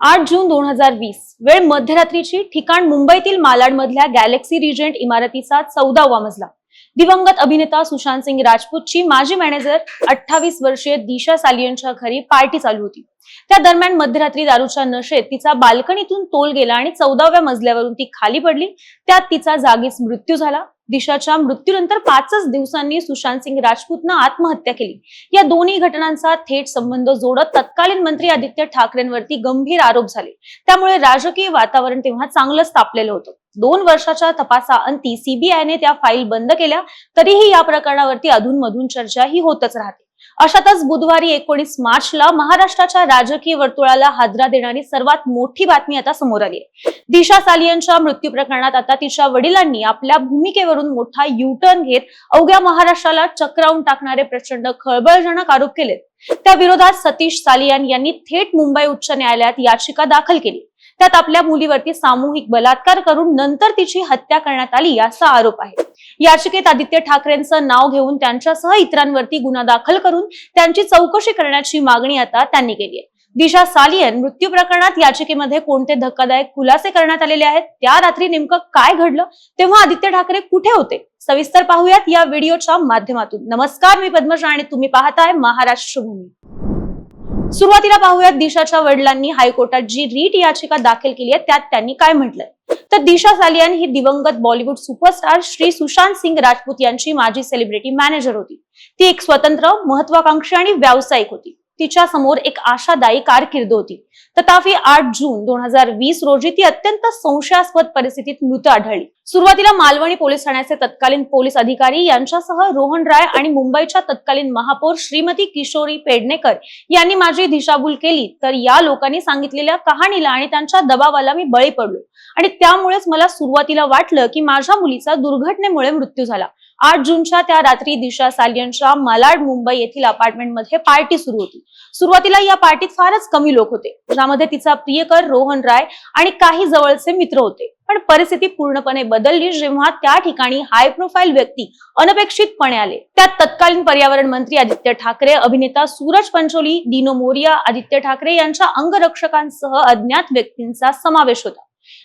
आठ जून दोन हजार वीस. वेळ मध्यरात्रीची ठिकाण मुंबईतील मालाडमधल्या गॅलेक्सी रिजेंट इमारतीचा चौदावा मजला. दिवंगत अभिनेता सुशांत सिंग राजपूतची माजी मॅनेजर अठ्ठावीस वर्षीय दिशा सालियनच्या घरी पार्टी चालू होती. त्या दरम्यान मध्यरात्री दारूच्या नशेत तिचा बाल्कनीतून तोल गेला आणि चौदाव्या मजल्यावरून ती खाली पडली. त्यात तिचा जागीच मृत्यू झाला. दिशाच्या मृत्यूनंतर पाचच दिवसांनी सुशांत सिंग राजपूतनं आत्महत्या केली. या दोन्ही घटनांचा थेट संबंध जोडत तत्कालीन मंत्री आदित्य ठाकरेंवरती गंभीर आरोप झाले. त्यामुळे राजकीय वातावरण तेव्हा चांगलंच तापलेलं होतं. दोन वर्षाच्या तपासा अंती सीबीआयने त्या फाईल बंद केल्या तरीही या प्रकरणावरती अधूनमधून चर्चा ही होतच राहते. अशातच बुधवारी एकोणीस मार्चला महाराष्ट्राच्या राजकीय वर्तुळाला हादरा देणारी सर्वात मोठी बातमी आता समोर आली आहे. दिशा सालियनच्या मृत्यू प्रकरणात आता तिच्या वडिलांनी आपल्या भूमिकेवरून मोठा युटर्न घेत अवघ्या महाराष्ट्राला चक्रावून टाकणारे प्रचंड खळबळजनक आरोप केलेत. त्या विरोधात सतीश सालियान यांनी थेट मुंबई उच्च न्यायालयात याचिका दाखल केली. त्यात आपल्या मुलीवरती सामूहिक बलात्कार करून नंतर तिची हत्या करण्यात आली असा आरोप आहे. याचिकेत आदित्य ठाकरेंचं नाव घेऊन त्यांच्यासह इतरांवरती गुन्हा दाखल करून त्यांची चौकशी करण्याची मागणी आता त्यांनी केली आहे. दिशा सालियन मृत्यू प्रकरणात याचिकेमध्ये कोणते धक्कादायक खुलासे करण्यात आलेले आहेत? त्या रात्री नेमकं काय घडलं? तेव्हा आदित्य ठाकरे कुठे होते? सविस्तर पाहूयात या व्हिडिओच्या माध्यमातून. नमस्कार मी पद्मजा आणि तुम्ही पाहताय महाराष्ट्र भूमी. सुरुवातीला पाहूयात दिशाच्या वडिलांनी हायकोर्टात जी रीट याचिका दाखल केली आहे त्यात त्यांनी काय म्हटलंय? तर दिशा सालियान ही दिवंगत बॉलिवूड सुपरस्टार श्री सुशांत सिंग राजपूत यांची माजी सेलिब्रिटी मॅनेजर होती. ती एक स्वतंत्र महत्वाकांक्षी आणि व्यावसायिक होती. तिच्या समोर एक आशादायी कारकीर्द होती. तथापि आठ जून दोन हजार वीस रोजी ती अत्यंत संशयास्पद परिस्थितीत मृत आढळली. सुरुवातीला मालवणी पोलीस ठाण्याचे तत्कालीन पोलीस अधिकारी यांच्यासह रोहन राय आणि मुंबईच्या तत्कालीन महापौर श्रीमती किशोरी पेडणेकर यांनी माझी दिशाभूल केली. तर या लोकांनी सांगितलेल्या कहाणीला आणि त्यांच्या दबावाला मी बळी पडलो. आणि त्यामुळेच मला सुरुवातीला वाटलं की माझ्या मुलीचा दुर्घटनेमुळे मृत्यू झाला. आठ जूनच्या त्या रात्री दिशा सालियनच्या मालाड मुंबई येथील अपार्टमेंटमध्ये पार्टी सुरू होती. सुरुवातीला या पार्टीत फारच कमी लोक होते. ज्यामध्ये तिचा प्रियकर रोहन राय आणि काही जवळचे मित्र होते. पण परिस्थिती पूर्णपणे बदलली जेव्हा त्या ठिकाणी हाय प्रोफाईल व्यक्ती अनपेक्षितपणे आले. त्यात तत्कालीन पर्यावरण मंत्री आदित्य ठाकरे अभिनेता सूरज पंचोली दिनो मोरिया आदित्य ठाकरे यांच्या अंगरक्षकांसह अज्ञात व्यक्तींचा समावेश होता.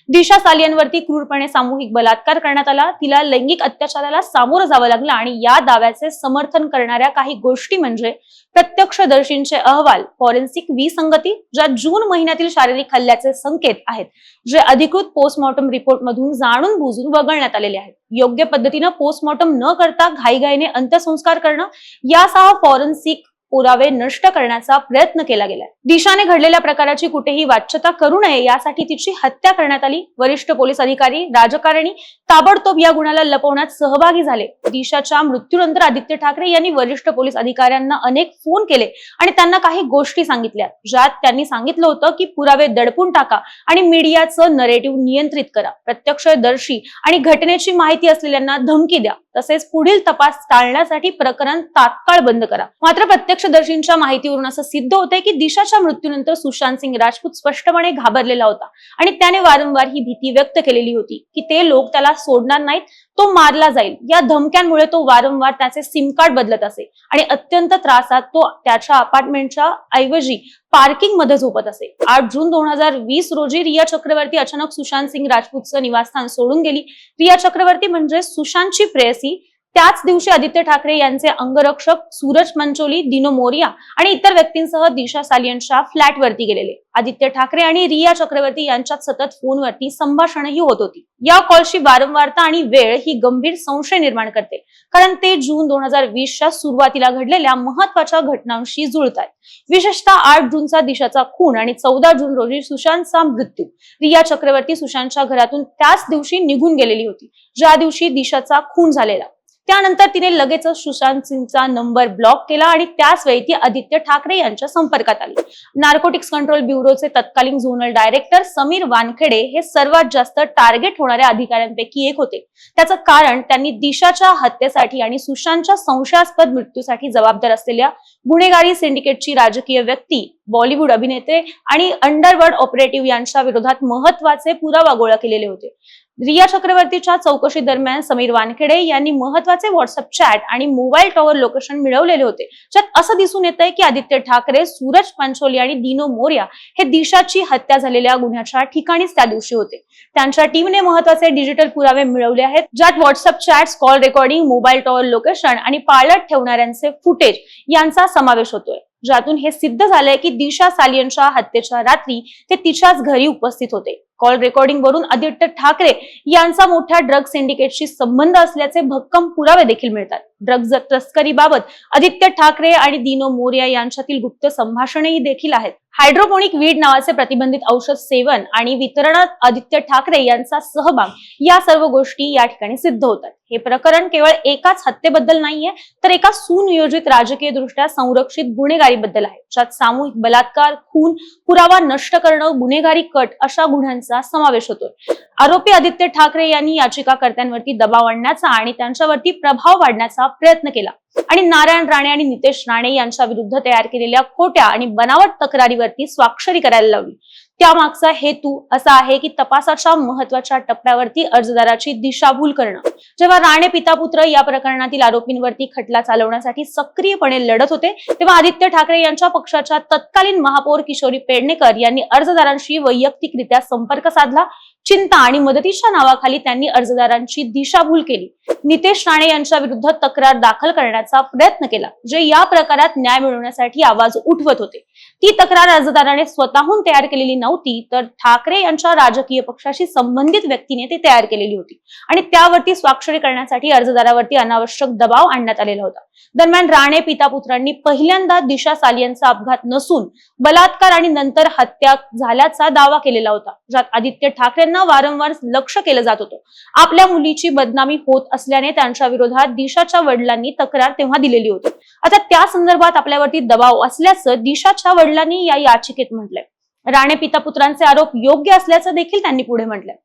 दिशा सालियांवरती क्रूरपणे सामूहिक बलात्कार करण्यात आला. तिला लैंगिक अत्याचाराला सामोरं जावं लागलं आणि या दाव्याचे समर्थन करणाऱ्या काही गोष्टी म्हणजे प्रत्यक्षदर्शींचे अहवाल फॉरेन्सिक विसंगती ज्या जून महिन्यातील शारीरिक हल्ल्याचे संकेत आहेत जे अधिकृत पोस्टमॉर्टम रिपोर्ट मधून जाणून बुजून वगळण्यात आलेले आहेत. योग्य पद्धतीनं पोस्टमॉर्टम न करता घाईघाईने अंत्यसंस्कार करणं यासह फॉरेन्सिक पुरावे नष्ट करण्याचा प्रयत्न केला गेलाय. दिशाने घडलेल्या प्रकाराची कुठेही वाच्यता करू नये यासाठी तिची हत्या करण्यात आली. वरिष्ठ पोलीस अधिकारी राजकारणी ताबडतोब या गुन्ह्याला लपवण्यात सहभागी झाले. दिशाच्या मृत्यूनंतर आदित्य ठाकरे यांनी वरिष्ठ पोलीस अधिकाऱ्यांना अनेक फोन केले आणि त्यांना काही गोष्टी सांगितल्या ज्यात त्यांनी सांगितलं होतं की पुरावे दडपून टाका आणि मीडियाचं नरेटिव्ह नियंत्रित करा. प्रत्यक्षदर्शी आणि घटनेची माहिती असलेल्यांना धमकी द्या. तसेच पुढील तपास टाळण्यासाठी प्रकरण तात्काळ बंद करा. मात्र प्रत्यक्ष प्रत्यक्षदर्शींच्या माहितीवरून असं सिद्ध होतंय की दिशाच्या मृत्यूनंतर सुशांत सिंग राजपूत स्पष्टपणे घाबरलेला होता. आणि त्याने वारंवार ही भीती व्यक्त केलेली होती की ते लोक त्याला सोडणार नाहीत तो मारला जाईल. या धमक्यांमुळे तो वारंवार त्याचे सिम कार्ड बदलत असे. आणि अत्यंत त्रासात तो त्याच्या अपार्टमेंटच्या ऐवजी पार्किंगमध्ये झोपत असे. आठ जून दोन हजार वीस रोजी रिया चक्रवर्ती अचानक सुशांत सिंग राजपूतचं निवासस्थान सोडून गेली. रिया चक्रवर्ती म्हणजे सुशांतची प्रेयसी. त्याच दिवशी आदित्य ठाकरे यांचे अंगरक्षक सूरज मंचोली दिनो मोरिया आणि इतर व्यक्तींसह दिशा सालियनच्या फ्लॅटवरती गेलेले. आदित्य ठाकरे आणि रिया चक्रवर्ती यांच्यात सतत फोनवरती संभाषणही होत होती. या कॉलची वारंवारता आणि वेळ ही गंभीर संशय निर्माण करते. कारण ते जून दोन हजार वीसच्या सुरुवातीला घडलेल्या महत्त्वाच्या घटनांशी जुळत आहेत विशेषतः आठ जूनचा दिशाचा खून आणि चौदा जून रोजी सुशांतचा मृत्यू. रिया चक्रवर्ती सुशांतच्या घरातून त्याच दिवशी निघून गेलेली होती. ज्या दिवशी दिशाचा खून झालेला. त्यानंतर तिने लगेचच सुशांत सिंगचा नंबर ब्लॉक केला आणि त्याच वेळी ती आदित्य ठाकरे यांच्या संपर्कात आली. नार्कोटिक्स कंट्रोल ब्युरोचे तत्कालीन झोनल डायरेक्टर समीर वानखेडे हे सर्वात जास्त टार्गेट होणाऱ्या अधिकाऱ्यांपैकी एक होते. त्याचं कारण त्यांनी दिशाच्या हत्येसाठी आणि सुशांतच्या संशयास्पद मृत्यूसाठी जबाबदार असलेल्या गुन्हेगारी सिंडिकेटची राजकीय व्यक्ती बॉलिवूड अभिनेते आणि अंडरवर्ल्ड ऑपरेटिव्ह यांच्या विरोधात महत्त्वाचे पुरावा गोळा केलेले होते. रिया चक्रवर्तीच्या चौकशी दरम्यान समीर वानखेडे यांनी महत्त्वाचे व्हॉट्सअप चॅट आणि मोबाईल टॉवर लोकेशन मिळवलेले होते. ज्यात असं दिसून येतंय की आदित्य ठाकरे सूरज पंचोली आणि दिनो मोर्या हे दिशाची हत्या झालेल्या गुन्ह्याच्या ठिकाणीच त्या दिवशी होते. त्यांच्या टीमने महत्त्वाचे डिजिटल पुरावे मिळवले आहेत ज्यात WhatsApp chats call recording mobile tower location आणि पाळत ठेवणाऱ्यांचे फुटेज यांचा समावेश होतोय. ज्यातून हे सिद्ध झालंय की दिशा सालियनच्या हत्येच्या रात्री ते तिच्याच घरी उपस्थित होते. कॉल रेकॉर्डिंग वरून आदित्य ठाकरे यांचा मोठ्या ड्रग सिंडिकेटशी संबंध असल्याचे भक्कम पुरावे देखील मिळतात. ड्रग्ज तस्करीबाबत आदित्य ठाकरे आणि दिनो मोर्या यांच्यातील गुप्त संभाषणेही देखील आहेत. हायड्रोपोनिक वीड नावाचे प्रतिबंधित औषध सेवन आणि वितरणात आदित्य ठाकरे यांचा सहभाग या सर्व गोष्टी या ठिकाणी सिद्ध होतात. हे प्रकरण केवळ एकाच हत्येबद्दल नाहीये तर एका सुनियोजित राजकीय दृष्ट्या संरक्षित गुन्हेगारीबद्दल आहे ज्यात सामूहिक बलात्कार खून पुरावा नष्ट करणं गुन्हेगारी कट अशा गुन्ह्यांचा समावेश होतोय. आरोपी आदित्य ठाकरे यांनी याचिकाकर्त्यांवरती दबाव आणण्याचा आणि त्यांच्यावरती प्रभाव वाढण्याचा प्रयत्न केला. आणि नारायण राणे आणि नितेश राणे यांच्या विरुद्ध तयार केलेल्या खोट्या आणि बनावट तक्रारीवरती स्वाक्षरी करायला लावली. त्यामागचा हेतू असा आहे की तपासाच्या महत्त्वाच्या टप्प्यावरती अर्जदाराची दिशाभूल करणं. जेव्हा राणे पिता पुत्र या प्रकरणातील आरोपींवरती खटला चालवण्यासाठी सक्रियपणे लढत होते तेव्हा आदित्य ठाकरे यांच्या पक्षाच्या तत्कालीन महापौर किशोरी पेडणेकर यांनी अर्जदारांशी वैयक्तिकरित्या संपर्क साधला. चिंता आणि मदतीच्या नावाखाली त्यांनी अर्जदारांची दिशाभूल केली. नितेश राणे यांच्या विरुद्ध तक्रार दाखल करण्याचा प्रयत्न केला जे या प्रकारात न्याय मिळवण्यासाठी आवाज उठवत होते. ती तक्रार अर्जदाराने स्वतःहून तयार केलेली नव्हती तर ठाकरे यांच्या राजकीय पक्षाशी संबंधित व्यक्तीने ती तयार केलेली होती आणि त्यावरती स्वाक्षरी करण्यासाठी अर्जदारावरती अनावश्यक दबाव आणण्यात आलेला होता. दरम्यान राणे पिता पुत्रांनी पहिल्यांदा दिशा सालियांचा अपघात नसून बलात्कार आणि नंतर हत्या झाल्याचा दावा केलेला होता ज्यात आदित्य ठाकरेंना वारंवार लक्ष केलं जात होतं. आपल्या मुलीची बदनामी होत असल्याने त्यांच्या विरोधात दिशाच्या वडिलांनी तक्रार तेव्हा दिलेली होती. आता त्या संदर्भात आपल्यावरती दबाव असल्याचं दिशाच्या वडिलांनी या याचिकेत म्हटलंय. राणे पिता पुत्रांचे आरोप योग्य असल्याचं देखील त्यांनी पुढे म्हटलंय.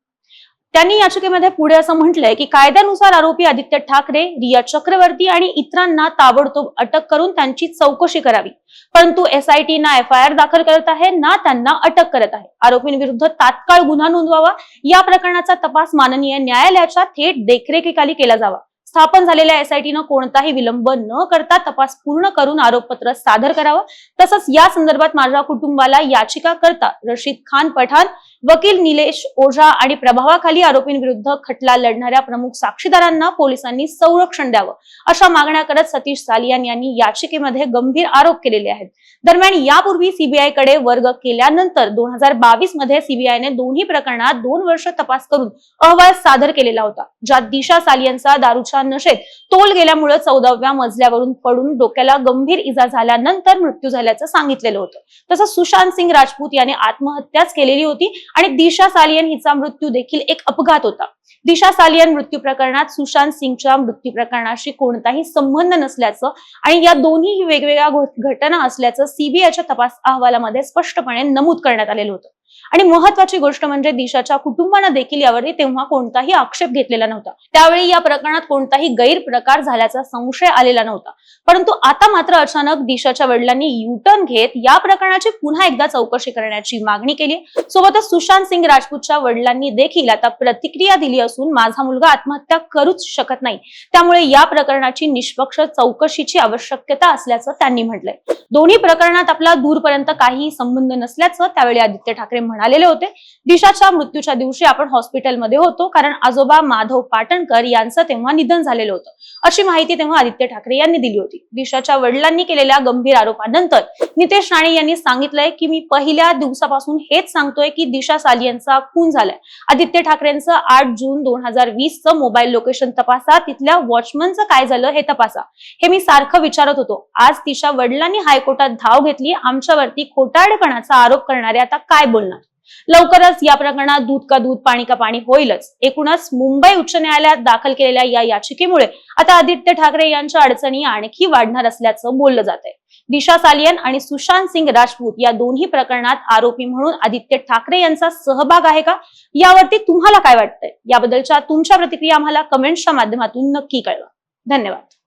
त्यांनी याचिकेमध्ये पुढे असं म्हटलंय की कायद्यानुसार आरोपी आदित्य ठाकरे रिया चक्रवर्ती आणि इतरांना ताबडतोब अटक करून त्यांची चौकशी करावी. परंतु एसआयटी ना एफ आय आर दाखल करत आहे ना त्यांना अटक करत आहे. आरोपींविरुद्ध तात्काळ गुन्हा नोंदवावा या प्रकरणाचा तपास माननीय न्यायालयाच्या थेट देखरेखीखाली केला जावा. स्थापन झालेल्या एसआयटीनं कोणताही विलंब न करता तपास पूर्ण करून आरोपपत्र सादर करावं. तसंच या संदर्भात माझ्या कुटुंबाला याचिका करता रशीद खान पठाण वकील निलेश ओझा आणि प्रभावाखाली आरोपींविरुद्ध खटला लढणाऱ्या प्रमुख साक्षीदारांना पोलिसांनी संरक्षण द्यावं अशा मागण्या करत सतीश सालियान यांनी याचिकेमध्ये गंभीर आरोप केलेले आहेत. दरम्यान यापूर्वी सीबीआयकडे वर्ग केल्यानंतर दोन हजार बावीसमध्ये सीबीआयने दोन्ही प्रकरणात दोन वर्ष तपास करून अहवाल सादर केलेला होता. ज्यात दिशा सालियांचा दारूच्या नशेत तोल गेल्यामुळे चौदाव्या मजल्यावरून पडून डोक्याला गंभीर इजा झाल्यानंतर मृत्यू झाल्याचं सांगितलेलं होतं. तसंच सुशांत सिंग राजपूत याने आत्महत्याच केलेली होती आणि दिशा सालियन हिचा मृत्यू देखील एक अपघात होता. दिशा सालियन मृत्यू प्रकरणात सुशांत सिंगच्या मृत्यू प्रकरणाशी कोणताही संबंध नसल्याचं आणि या दोन्ही वेगवेगळ्या घटना असल्याचं सीबीआयच्या तपास अहवालामध्ये स्पष्टपणे नमूद करण्यात आलेलं होतं. आणि महत्वाची गोष्ट म्हणजे दिशाच्या कुटुंबानं देखील यावरती तेव्हा कोणताही आक्षेप घेतलेला नव्हता. त्यावेळी या प्रकरणात कोणताही गैरप्रकार झाल्याचा संशय आलेला नव्हता. परंतु आता मात्र अचानक दिशाच्या वडिलांनी युटर्न घेत या प्रकरणाची पुन्हा एकदा चौकशी करण्याची मागणी केली. सोबतच सुशांत सिंग राजपूतच्या वडिलांनी देखील आता प्रतिक्रिया दिली असून माझा मुलगा आत्महत्या करूच शकत नाही. त्यामुळे या प्रकरणाची निष्पक्ष चौकशीची आवश्यकता असल्याचं त्यांनी म्हटलंय. दोन्ही प्रकरणात आपला दूरपर्यंत काही संबंध नसल्याचं त्यावेळी आदित्य ठाकरे म्हणालेले होते. दिशाच्या मृत्यूच्या दिवशी आपण हॉस्पिटलमध्ये होतो कारण आजोबा माधव पाटणकर यांचं तेव्हा निधन झालेलं होतं. अशी माहिती तेव्हा आदित्य ठाकरे यांनी दिली होती. दिशाच्या वडिलांनी केलेल्या गंभीर आरोपानंतर नितेश राणे यांनी सांगितलंय की मी पहिल्या दिवसापासून हेच सांगतोय की दिशा सालियनचा खून झालाय. आदित्य ठाकरेंचं आठ जून दोन हजार वीस च मोबाईल लोकेशन तपासा. तिथल्या वॉचमनचं काय झालं हे तपासा. हे मी सारखं विचारत होतो. आज तिच्या वडिलांनी हायकोर्टात धाव घेतली. आमच्यावरती खोटारडेपणाचा आरोप करणारे आता काय बोलणार? लवकरच या प्रकरणात दूध का दूध पाणी का पाणी होईलच. एकूणच मुंबई उच्च न्यायालयात दाखल केलेल्या या याचिकेमुळे आता आदित्य ठाकरे यांच्या अडचणी आणखी वाढणार असल्याचं बोललं जात आहे दिशा सालियन आणि सुशांत सिंग राजपूत या दोन्ही प्रकरणात आरोपी म्हणून आदित्य ठाकरे यांचा सहभाग आहे का? यावरती तुम्हाला काय वाटतंय? याबद्दलच्या तुमच्या प्रतिक्रिया आम्हाला कमेंट्सच्या माध्यमातून नक्की कळवा. धन्यवाद.